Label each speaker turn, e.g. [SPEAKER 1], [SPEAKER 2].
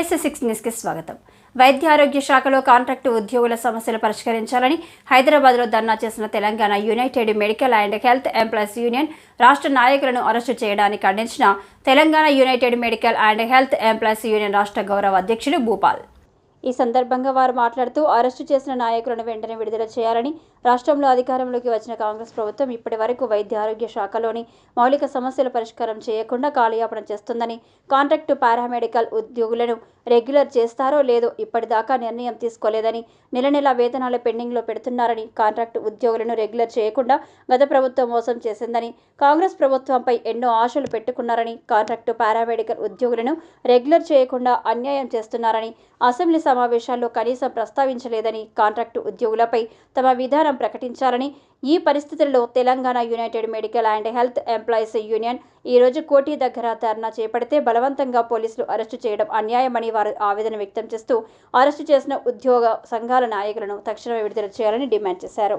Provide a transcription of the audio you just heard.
[SPEAKER 1] TS six న్యూస్కి స్వాగతం. వైద్య ఆరోగ్య శాఖలో కాంట్రాక్టు ఉద్యోగుల సమస్యలు పరిష్కరించాలని హైదరాబాద్లో ధర్నా చేసిన Telangana united medical and health employees union రాష్ట్ర నాయకులను అరెస్టు చేయడానికి ఖండించిన Telangana united medical and health employees union రాష్ట్ర గౌరవ అధ్యక్షుడు భూపాల్. ఈ సందర్భంగా వారు మాట్లాడుతూ అరెస్టు చేసిన నాయకులను వెంటనే విడుదల చేయాలని రాష్ట్రంలో అధికారంలోకి వచ్చిన కాంగ్రెస్ ప్రభుత్వం ఇప్పటి వరకు వైద్య ఆరోగ్య శాఖలోని మౌలిక సమస్యల పరిష్కారం చేయకుండా కాలయాపన చేస్తుందని కాంట్రాక్టు పారామెడికల్ ఉద్యోగులను రెగ్యులర్ చేస్తారో లేదో ఇప్పటిదాకా నిర్ణయం తీసుకోలేదని నెల నెల వేతనాల పెండింగ్లో పెడుతున్నారని కాంట్రాక్టు ఉద్యోగులను రెగ్యులర్ చేయకుండా గత ప్రభుత్వం మోసం చేసిందని కాంగ్రెస్ ప్రభుత్వంపై ఎన్నో ఆశలు పెట్టుకున్నారని కాంట్రాక్టు పారామెడికల్ ఉద్యోగులను రెగ్యులర్ చేయకుండా అన్యాయం చేస్తున్నారని అసెంబ్లీ సమావేశాల్లో కనీసం ప్రస్తావించలేదని కాంట్రాక్టు ఉద్యోగులపై తమ విధానం ప్రకటించాలని ఈ పరిస్థితుల్లో Telangana united medical and health employees union ఈ రోజు కోటి దగ్గర ధర్నా చేపడితే బలవంతంగా పోలీసులు అరెస్టు చేయడం అన్యాయమని వారు ఆవేదన వ్యక్తం చేస్తూ అరెస్టు చేసిన ఉద్యోగ సంఘాల నాయకులను తక్షణమే విడుదల చేయాలని డిమాండ్ చేశారు.